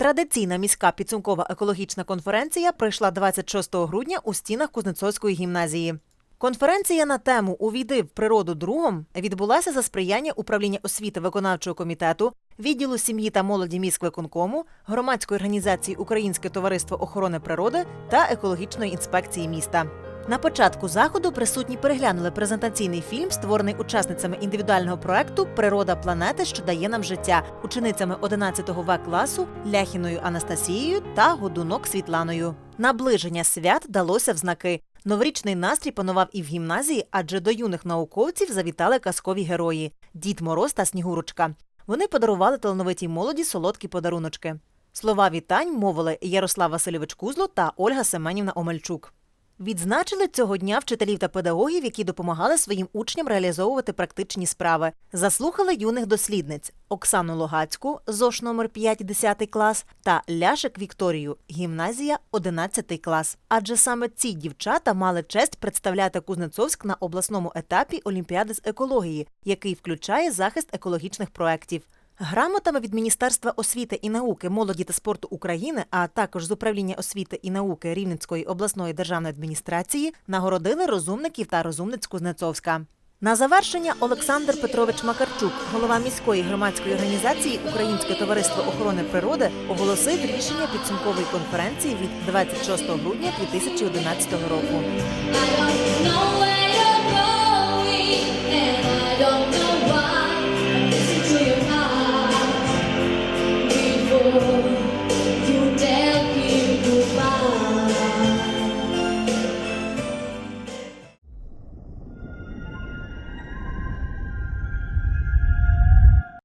Традиційна міська підсумкова екологічна конференція пройшла 26 грудня у стінах Кузнецовської гімназії. Конференція на тему Увійди в природу другом відбулася за сприяння управління освіти виконавчого комітету, відділу сім'ї та молоді міськвиконкому, громадської організації Українське товариство охорони природи та екологічної інспекції міста. На початку заходу присутні переглянули презентаційний фільм, створений учасницями індивідуального проекту Природа планети, що дає нам життя, ученицями 11 В класу Ляхіною Анастасією та Годунок Світланою. Наближення свят далося в знаки. Новорічний настрій панував і в гімназії, адже до юних науковців завітали казкові герої Дід Мороз та Снігурочка. Вони подарували талановитій молоді солодкі подаруночки. Слова вітань мовили Ярослав Васильович Кузло та Ольга Семенівна Омельчук. Відзначили цього дня вчителів та педагогів, які допомагали своїм учням реалізовувати практичні справи. Заслухали юних дослідниць Оксану Логацьку, ЗОШ номер 5, 10 клас, та Ляшик Вікторію, гімназія 11 клас. Адже саме ці дівчата мали честь представляти Кузнецовськ на обласному етапі Олімпіади з екології, який включає захист екологічних проєктів. Грамотами від Міністерства освіти і науки, молоді та спорту України, а також з управління освіти і науки Рівненської обласної державної адміністрації нагородили розумників та розумниць Кузнецовська. На завершення Олександр Петрович Макарчук, голова міської громадської організації Українське товариство охорони природи, оголосив рішення підсумкової конференції від 26 грудня 2011 року.